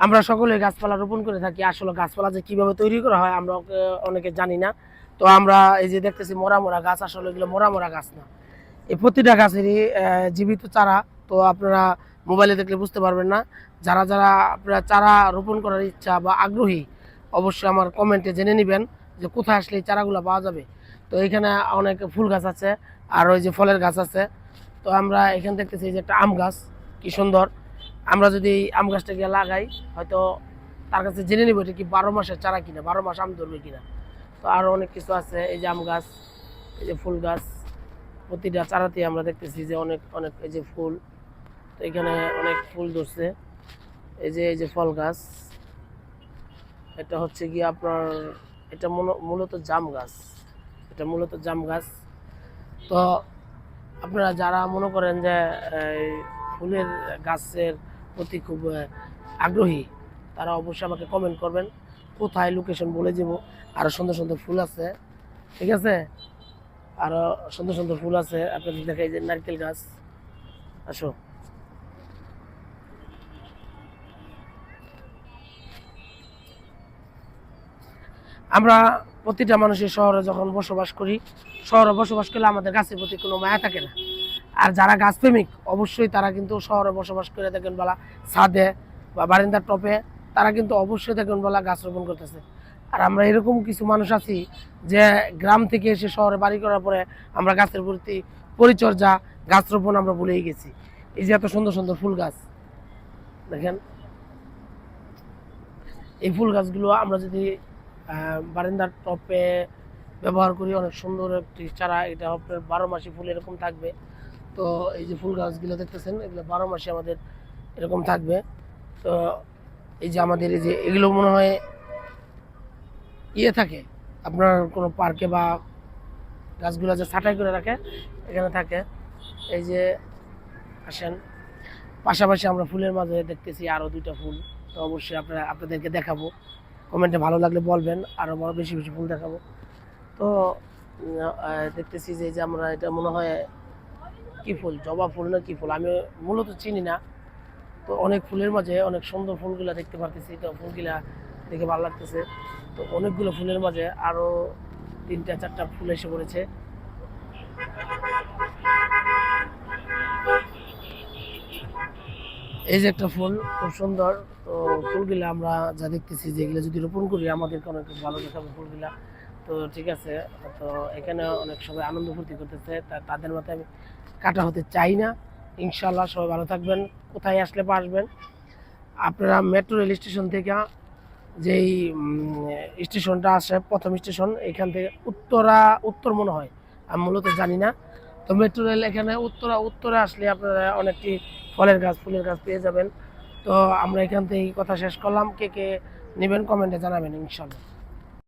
আমরা সকলে গাছপালা রোপণ করে থাকি, আসলে গাছপালা যে কীভাবে তৈরি করা হয় আমরা অনেকে জানি না। তো আমরা এই যে দেখতেছি মরা মরা গাছ, আসলে এগুলো মরা মরা গাছ না। এই প্রতিটা গাছেরই জীবিত চারা, তো আপনারা মোবাইলে দেখলে বুঝতে পারবেন না। যারা যারা আপনারা চারা রোপণ করার ইচ্ছা বা আগ্রহী, অবশ্যই আমার কমেন্টে জেনে নেবেন যে কোথায় আসলে এই চারাগুলো পাওয়া যাবে। তো এখানে অনেক ফুল গাছ আছে, আর ওই যে ফলের গাছ আছে। তো আমরা এখানে দেখতেছি যে একটা আম গাছ, কি সুন্দর। আমরা যদি আম গাছটাকে লাগাই, হয়তো তার কাছে জেনে নেব এটা কি বারো মাসের চারা কিনা, বারো মাস আম ধরবে কিনা। তো আরও অনেক কিছু আছে, এই যে আম গাছ, এই যে ফুল গাছ, প্রতিটা চারাতে আমরা দেখতেছি যে অনেক অনেক, এই যে ফুল, তো এখানে অনেক ফুল ধরছে। এই যে এই যে ফল গাছ, এটা হচ্ছে কি আপনার, এটা মূল- মূলত জাম গাছ, এটা মূলত জাম গাছ। তো আপনারা যারা মনে করেন যে ফুলের গাছের প্রতি খুব আগ্রহী, তারা অবশ্যই আমাকে কমেন্ট করবেন। কোথায় লোকেশন বলে যাব আরও সুন্দর সুন্দর ফুল আছে, ঠিক আছে? আরও সুন্দর সুন্দর ফুল আছে, আপনাদের দেখাই যে নারকেল গাছ। আসো। আমরা প্রতিটা মানুষের শহরে যখন বসবাস করি, শহরে বসবাস করলে আমাদের গাছের প্রতি কোনো মায়া থাকে না। আর যারা গাছপ্রেমিক, অবশ্যই তারা কিন্তু শহরে বসবাস করে দেখেন বলা ছাদে বা বারিন্দার টপে, তারা কিন্তু অবশ্যই দেখেন বলা গাছ রোপণ করতেছে। আর আমরা এরকম কিছু মানুষ আছি যে গ্রাম থেকে এসে শহরে বাড়ি করার পরে আমরা গাছের প্রতি পরিচর্যা, গাছ রোপণ আমরা ভুলেই গেছি। এই যে এত সুন্দর সুন্দর ফুল গাছ, দেখেন। এই ফুল গাছগুলো আমরা যদি বারান্দার টপে ব্যবহার করি, অনেক সুন্দর একটি চারা, এটা আপনার বারো মাসি ফুল এরকম থাকবে। তো এই যে ফুল গাছগুলো দেখতেছেন, এগুলো বারো মাসে আমাদের এরকম থাকবে। তো এই যে আমাদের এই যে এগুলো মনে হয় ইয়ে থাকে, আপনার কোনো পার্কে বা গাছগুলো যে ছাঁটাই করে রাখে, এখানে থাকে। এই যে আসেন, পাশাপাশি আমরা ফুলের মাঝে দেখতেছি আরও দুইটা ফুল। তো অবশ্যই আপনারা, আপনাদেরকে দেখাবো। কমেন্টে ভালো লাগলে বলবেন আরও বড়, বেশি বেশি ফুল দেখাবো। তো দেখতেছি যে আমরা এটা মনে হয় কি ফুল, জবা ফুল না কি ফুল? আমি মূলত চিনি না। তো অনেক ফুলের মাঝে অনেক সুন্দর ফুলগুলা দেখতে পারতেছি। তো ফুলগুলা দেখে ভালো লাগতেছে। তো অনেকগুলো ফুলের মাঝে আরও তিনটা, চারটা ফুল এসে পড়েছে। এই যে একটা ফুল, খুব সুন্দর। তো ফুলগুলা আমরা যা দেখতেছি, যেগুলো যদি রোপণ করি, আমাদেরকে অনেক ভালো দেখাবে ফুলগুলা। তো ঠিক আছে, তো এখানে অনেক সবাই আনন্দ ফুর্তি করতেছে। তাদের মাথায় আমি কাটা হতে চাই না। ইনশাল্লাহ সবাই ভালো থাকবেন। কোথায় আসলে পাসবেন আপনারা মেট্রো রেল স্টেশন থেকে যেই স্টেশনটা আছে, প্রথম স্টেশন, এখান থেকে উত্তরা, উত্তর মনে হয়। আমি মূলত জানি না। তো মেট্রো রেল এখানে উত্তরা, উত্তরে আসলে আপনারা অনেকটি ফলের গাছ, ফুলের গাছ পেয়ে যাবেন। তো আমরা এখান থেকে কথা শেষ করলাম। কে কে নেবেন কমেন্টে জানাবেন ইনশাল্লাহ